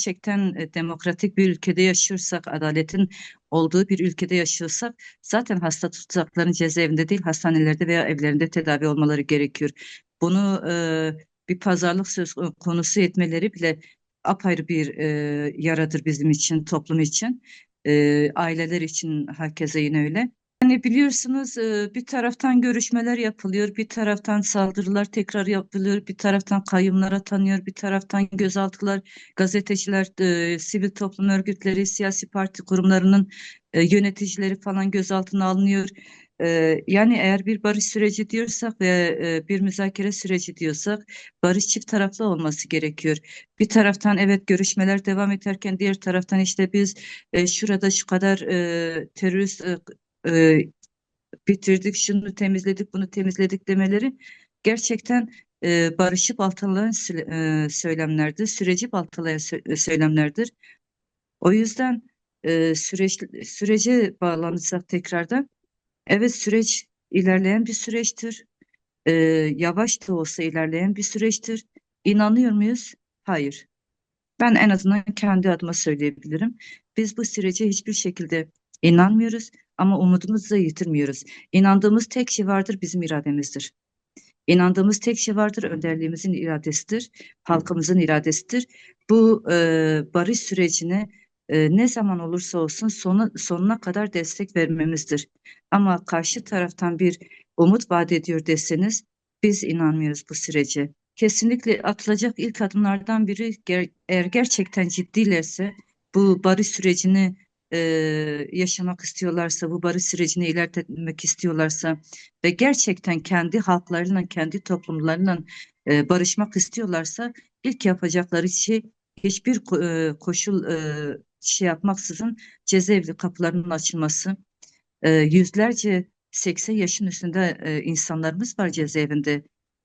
gerçekten e, demokratik bir ülkede yaşıyorsak, adaletin olduğu bir ülkede yaşıyorsak zaten hasta tutsakların cezaevinde değil hastanelerde veya evlerinde tedavi olmaları gerekiyor. Bunu e, bir pazarlık söz konusu etmeleri bile apayrı bir e, yaradır bizim için, toplum için, e, aileler için herkese yine öyle. Hani biliyorsunuz e, bir taraftan görüşmeler yapılıyor, bir taraftan saldırılar tekrar yapılıyor, bir taraftan kayyumlar atanıyor, bir taraftan gözaltılar, gazeteciler, e, sivil toplum örgütleri, siyasi parti kurumlarının e, yöneticileri falan gözaltına alınıyor. Yani eğer bir barış süreci diyorsak ve bir müzakere süreci diyorsak barış çift taraflı olması gerekiyor. Bir taraftan evet görüşmeler devam ederken diğer taraftan işte biz şurada şu kadar terörist e, e, bitirdik, şunu temizledik, bunu temizledik demeleri gerçekten e, barışı baltalayan e, söylemlerdir, süreci baltalayan sö- söylemlerdir. O yüzden e, süreç sürece bağlanırsak tekrardan, evet süreç ilerleyen bir süreçtir. E, yavaş da olsa ilerleyen bir süreçtir. İnanıyor muyuz? Hayır. Ben en azından kendi adıma söyleyebilirim. Biz bu sürece hiçbir şekilde inanmıyoruz ama umudumuzu da yitirmiyoruz. İnandığımız tek şey vardır, bizim irademizdir. İnandığımız tek şey vardır, önderliğimizin iradesidir, halkımızın iradesidir. Bu e, barış sürecine e, ne zaman olursa olsun sonu, sonuna kadar destek vermemizdir. Ama karşı taraftan bir umut vaat ediyor deseniz biz inanmıyoruz bu sürece. Kesinlikle atılacak ilk adımlardan biri eğer gerçekten ciddilerse bu barış sürecini e, yaşamak istiyorlarsa, bu barış sürecini ilerletmek istiyorlarsa ve gerçekten kendi halklarıyla, kendi toplumlarıyla e, barışmak istiyorlarsa ilk yapacakları şey hiçbir e, koşul e, şey yapmaksızın cezaevi kapılarının açılması. E, yüzlerce 80 yaşın üstünde e, insanlarımız var cezaevinde.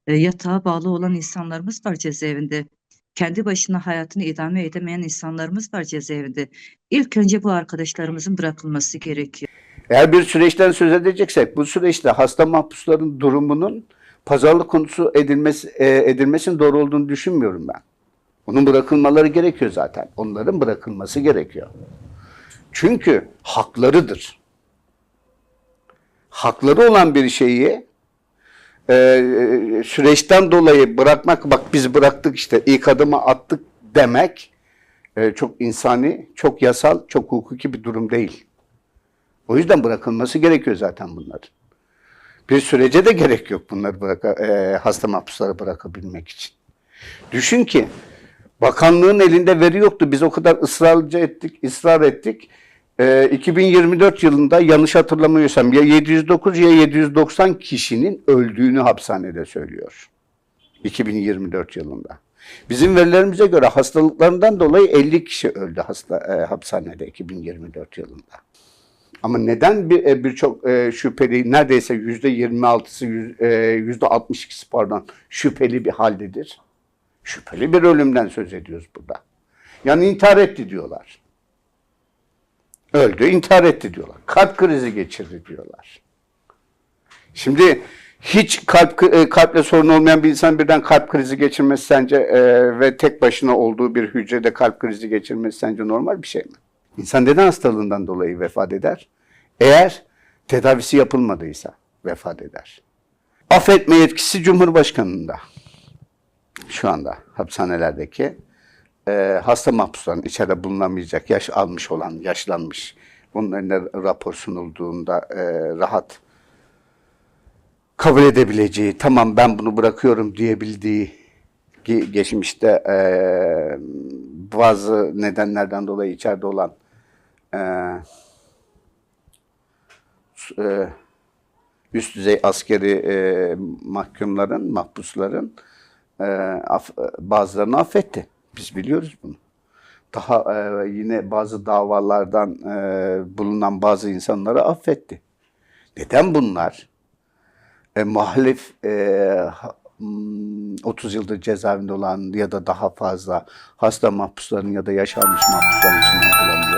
E, yatağa bağlı olan insanlarımız var cezaevinde. Kendi başına hayatını idame edemeyen insanlarımız var cezaevinde. İlk önce bu arkadaşlarımızın bırakılması gerekiyor. Eğer bir süreçten söz edeceksek bu süreçte hasta mahpusların durumunun pazarlık konusu edilmesi, e, edilmesinin doğru olduğunu düşünmüyorum ben. Onun bırakılmaları gerekiyor zaten. Onların bırakılması gerekiyor. Çünkü haklarıdır. Hakları olan bir şeyi e, süreçten dolayı bırakmak, bak biz bıraktık işte ilk adımı attık demek e, çok insani, çok yasal, çok hukuki bir durum değil. O yüzden bırakılması gerekiyor zaten bunların. Bir sürece de gerek yok bunları bıraka, e, hasta mahpusları bırakabilmek için. Düşün ki bakanlığın elinde veri yoktu. Biz o kadar ısrarcı ettik, ısrar ettik. E, 2024 yılında yanlış hatırlamıyorsam ya 709 ya 790 kişinin öldüğünü hapishanede söylüyor. 2024 yılında. Bizim verilerimize göre hastalıklarından dolayı 50 kişi öldü hasta e, hapishanede 2024 yılında. Ama neden bir e, birçok e, şüpheli neredeyse yüzde 26'sı yüz- e, yüzde 62'si pardon şüpheli bir haldedir? Şüpheli bir ölümden söz ediyoruz burada. Yani intihar etti diyorlar. Öldü, intihar etti diyorlar. Kalp krizi geçirdi diyorlar. Şimdi hiç kalp e, kalple sorun olmayan bir insan birden kalp krizi geçirmesi sence e, ve tek başına olduğu bir hücrede kalp krizi geçirmesi sence normal bir şey mi? İnsan neden hastalığından dolayı vefat eder? Eğer tedavisi yapılmadıysa vefat eder. Affetme yetkisi Cumhurbaşkanı'nda. Şu anda hapishanelerdeki e, hasta mahpusların içeride bulunamayacak, yaş almış olan, yaşlanmış, bunların rapor sunulduğunda e, rahat kabul edebileceği, tamam ben bunu bırakıyorum diyebildiği ki geçmişte e, bazı nedenlerden dolayı içeride olan e, e, üst düzey askeri e, mahkumların, mahpusların e, af, bazılarını affetti. Biz biliyoruz bunu. Daha e, yine bazı davalardan e, bulunan bazı insanları affetti. Neden bunlar? e, muhalif e, ha- hmm, 30 yıldır cezaevinde olan ya da daha fazla hasta mahpusların ya da yaşanmış mahpuslar için uygulanıyor.